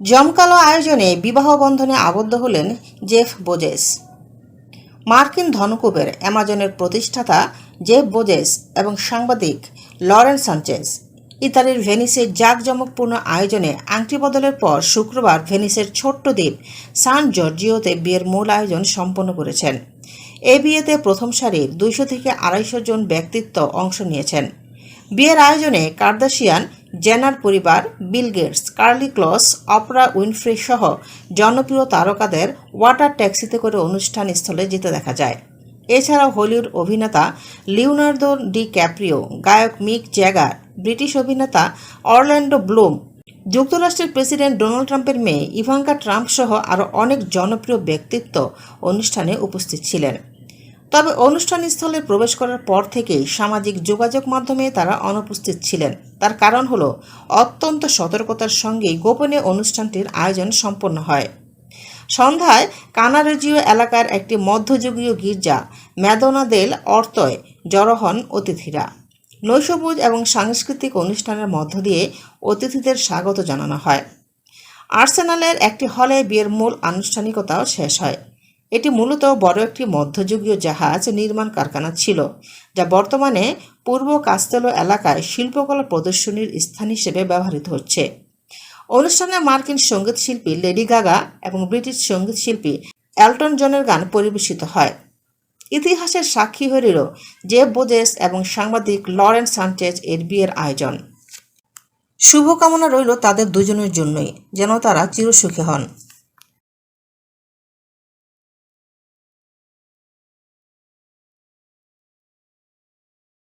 জমকালো আয়োজনে বিবাহ বন্ধনে আবদ্ধ হলেন জেফ বোজেস। মার্কিন ধনকুবের অ্যামাজনের প্রতিষ্ঠাতা জেফ বোজেস এবং সাংবাদিক লরেন সানচেস ইতালির ভেনিসের জাঁকজমকপূর্ণ আয়োজনে আংটি বদলের পর শুক্রবার ভেনিসের ছোট্ট দ্বীপ সান জর্জিওতে বিয়ের মূল আয়োজন সম্পন্ন করেছেন। এ বিয়েতে প্রথম সারির দুইশো থেকে আড়াইশো জন ব্যক্তিত্ব অংশ নিয়েছেন। বিয়ের আয়োজনে কার্দাশিয়ান, জেনার পরিবার, Bill Gates, Karlie Kloss, Oprah Winfrey সহ জনপ্রিয় তারকাদের ওয়াটার ট্যাক্সিতে করে অনুষ্ঠান স্থলে যেতে দেখা যায়। এছাড়াও হলিউড অভিনেতা লিওনার্দো ডি ক্যাপ্রিও গায়ক মিক জ্যাগার ব্রিটিশ অভিনেতা অরল্যান্ডো ব্লুম, যুক্তরাষ্ট্রের প্রেসিডেন্ট ডোনাল্ড ট্রাম্পের মেয়ে ইভাঙ্কা ট্রাম্প সহ আরও অনেক জনপ্রিয় ব্যক্তিত্ব অনুষ্ঠানে উপস্থিত ছিলেন। তবে অনুষ্ঠানস্থলে প্রবেশ করার পর থেকেই সামাজিক যোগাযোগ মাধ্যমে তারা অনুপস্থিত ছিলেন। তার কারণ হলো, অত্যন্ত সতর্কতার সঙ্গেই গোপনে অনুষ্ঠানটির আয়োজন সম্পন্ন হয়। সন্ধ্যায় কানারেজিও এলাকার একটি মধ্যযুগীয় গির্জা ম্যাদোনা দেল, অর্তয় জড়ো হন অতিথিরা। নৈশভোজ এবং সাংস্কৃতিক অনুষ্ঠানের মধ্য দিয়ে অতিথিদের স্বাগত জানানো হয়। আর্সেনালের একটি হলে বিয়ের মূল আনুষ্ঠানিকতাও শেষ হয়। এটি মূলত বড় একটি মধ্যযুগীয় জাহাজ নির্মাণ কারখানা ছিল, যা বর্তমানে পূর্ব কাস্তেলো এলাকায় শিল্পকলা প্রদর্শনীর স্থান হিসেবে ব্যবহৃত হচ্ছে। অনুষ্ঠানে মার্কিন সংগীত শিল্পী লেডি গাগা এবং ব্রিটিশ সংগীত শিল্পী অ্যালটন জনের গান পরিবেশিত হয়। ইতিহাসের সাক্ষী রইল জেফ বোজেস এবং সাংবাদিক লরেন্স সানচেজ এর বিয়ের আয়োজন। শুভকামনা রইল তাদের দুজনের জন্যই, যেন তারা চিরসুখী হন।